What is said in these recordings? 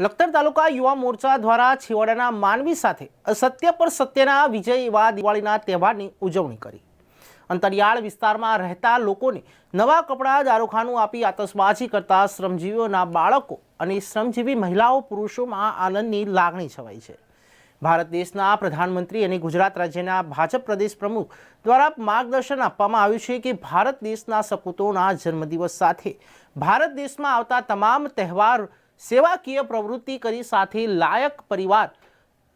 લખતર તાલુકા યુવા મોરચા દ્વારા છેવાડાના માનવી સાથે અસત્ય પર સત્યના વિજય એવા દિવાળીના તહેવારની ઉજવણી કરી. અંતરિયાળ વિસ્તારમાં રહેતા લોકોને નવા કપડાં, દારૂખાનું આપી આતશબાજી કરતા શ્રમજીવીઓના બાળકો અને શ્રમજીવી મહિલાઓ પુરુષોમાં આનંદની લાગણી છવાઈ છે. ભારત દેશના પ્રધાનમંત્રી અને ગુજરાત રાજ્યના ભાજપ પ્રદેશ પ્રમુખ દ્વારા માર્ગદર્શન આપવામાં આવ્યું છે કે ભારત દેશના સપૂતોના જન્મદિવસ સાથે ભારત દેશમાં આવતા તમામ તહેવાર સેવાકીય પ્રવૃત્તિ કરી સાથે લાયક પરિવાર,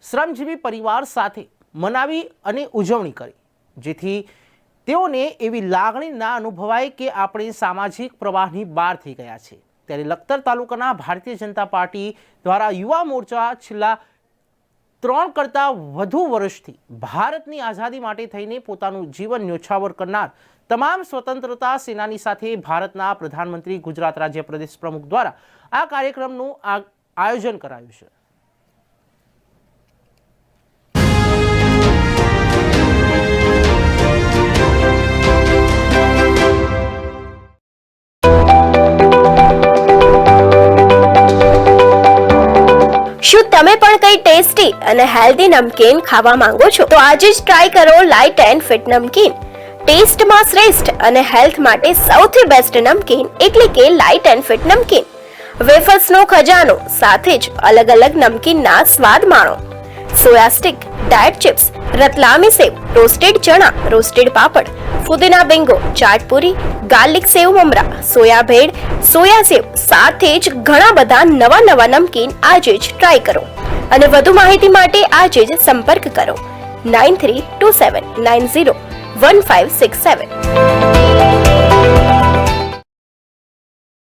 શ્રમજીવી પરિવાર સાથે મનાવી અને ઉજવણી કરી. જેથી તેઓને એવી લાગણી ના અનુભવાય કે આપણે સામાજિક પ્રવાહની બહાર થઈ ગયા છે. ત્યારે લખતર તાલુકાના ભારતીય જનતા પાર્ટી દ્વારા યુવા મોરચા છેલ્લા ત્રણ કરતાં વધુ વર્ષથી ભારતની આઝાદી માટે થઈને પોતાનું જીવન ન્યોછાવર કરનાર તમામ સ્વતંત્રતા સેનાની સાથે ભારતના પ્રધાનમંત્રી ગુજરાત રાજ્ય પ્રદેશ પ્રમુખ દ્વારા આ કાર્યક્રમનું આયોજન કરાયું છે. શું તમે પણ કઈ ટેસ્ટી અને હેલ્ધી નમકીન ખાવા માંગો છો, તો આજે જ ટ્રાય કરો લાઇટ એન્ડ ફિટ નમકીન. ટેસ્ટમાં શ્રેષ્ઠ અને હેલ્થ માટે સૌથી બેસ્ટ નમકીન એટલે કે લાઇટ એન્ડ ફિટ નમકીન. વેફર્સનો ખજાનો સાથે જ અલગ અલગ નમકીનના સ્વાદ માણો. Soya stick diet chips, Ratlami sev roasted chana, roasted papad ફુદીના બેંગો, ચાટપુરી, ગાર્લિક સેવ મમરા, સોયા ભેળ, સોયા સેવ સાથે જ ઘણા બધા નવા નવા નમકીન આજે જ ટ્રાય કરો. અને વધુ માહિતી માટે આજે જ સંપર્ક કરો. Nine three two seven nine zero one five six seven.